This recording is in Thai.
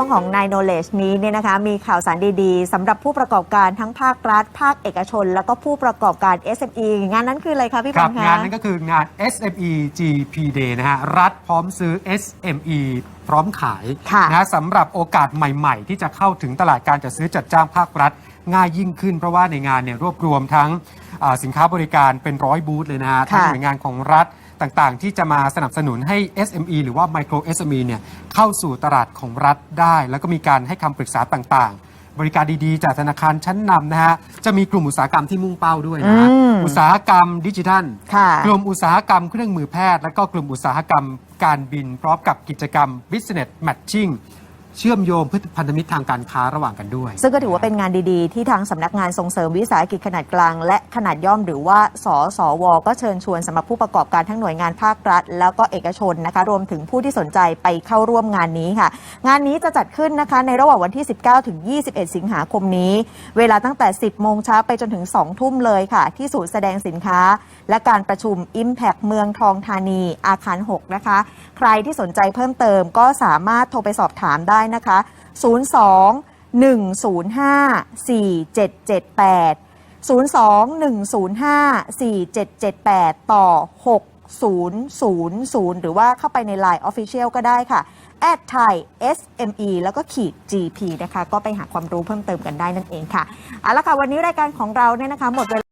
องของ Nine Knowledge นี้เนี่ยนะคะมีข่าวสารดีๆสำหรับผู้ประกอบการทั้งภาครัฐ ภาคเอกชน แล้วก็ผู้ประกอบการ SME งานนั้นคืออะไรคะพี่คพัรันบธ์คะงานนั้นก็คืองาน SME GP Day นะฮะ รัฐพร้อมซื้อ SME พร้อมขายค่ะนะฮะสำหรับโอกาสใหม่ ๆ ที่จะเข้าถึงตลาดการจัดซื้อจัดจ้างภาครัฐ ง่ายยิ่งขึ้นเพราะว่าในงานเนี่ยรวบรวมทั้งอ่าสินค้าบริการเป็นร้อยบูธเลยนะฮะทั้งค่ะ หน่วยงานของรัฐ ต่างๆ ที่จะมาสนับสนุนให้ SME หรือว่า Micro SME เนี่ยเข้าสู่ตลาดของรัฐได้ แล้วก็มีการให้คำปรึกษาต่างๆ บริการดีๆ จากธนาคารชั้นนำนะฮะจะมีกลุ่มอุตสาหกรรมที่มุ่งเป้าด้วยนะฮะอืมอุตสาหกรรมดิจิทัล ค่ะ กลุ่มอุตสาหกรรมเครื่องมือแพทย์ และก็กลุ่มอุตสาหกรรมการบินพร้อมกับกิจกรรม Business Matching เชื่อมโยงพืชพันธมิตรทางการค้าระหว่างกันด้วย ซึ่งก็ถือว่าเป็นงานดีๆ ที่ทางสำนักงานส่งเสริมวิสาหกิจขนาดกลาง และขนาดย่อมหรือว่า สสว ก็เชิญชวนสำหรับผู้ประกอบการทั้งหน่วยงานภาครัฐ แล้วก็เอกชนนะคะ รวมถึงผู้ที่สนใจไปเข้าร่วมงานนี้ค่ะ งานนี้จะจัดขึ้นนะคะในระหว่างวันที่ 19 ถึง 21 สิงหาคมนี้ เวลาตั้งแต่ 10 โมงเช้าไปจนถึง 2 ทุ่มเลยค่ะ ที่ศูนย์แสดงสินค้า และการประชุม Impact เมืองทองธานีอาคาร 6 นะคะ ใครที่สนใจเพิ่มเติมก็สามารถโทรไปสอบถามได้นะคะ 02 105 4778 02 105 4778 ต่อ 6000 หรือว่าเข้าไปใน Line Official ก็ได้ค่ะ at thai sme แล้วก็ขีด gp นะคะ ก็ไปหาความรู้เพิ่มเติมกันได้นั่นเองค่ะ เอาละค่ะ วันนี้รายการของเราเนี่ยนะคะหมดเวลา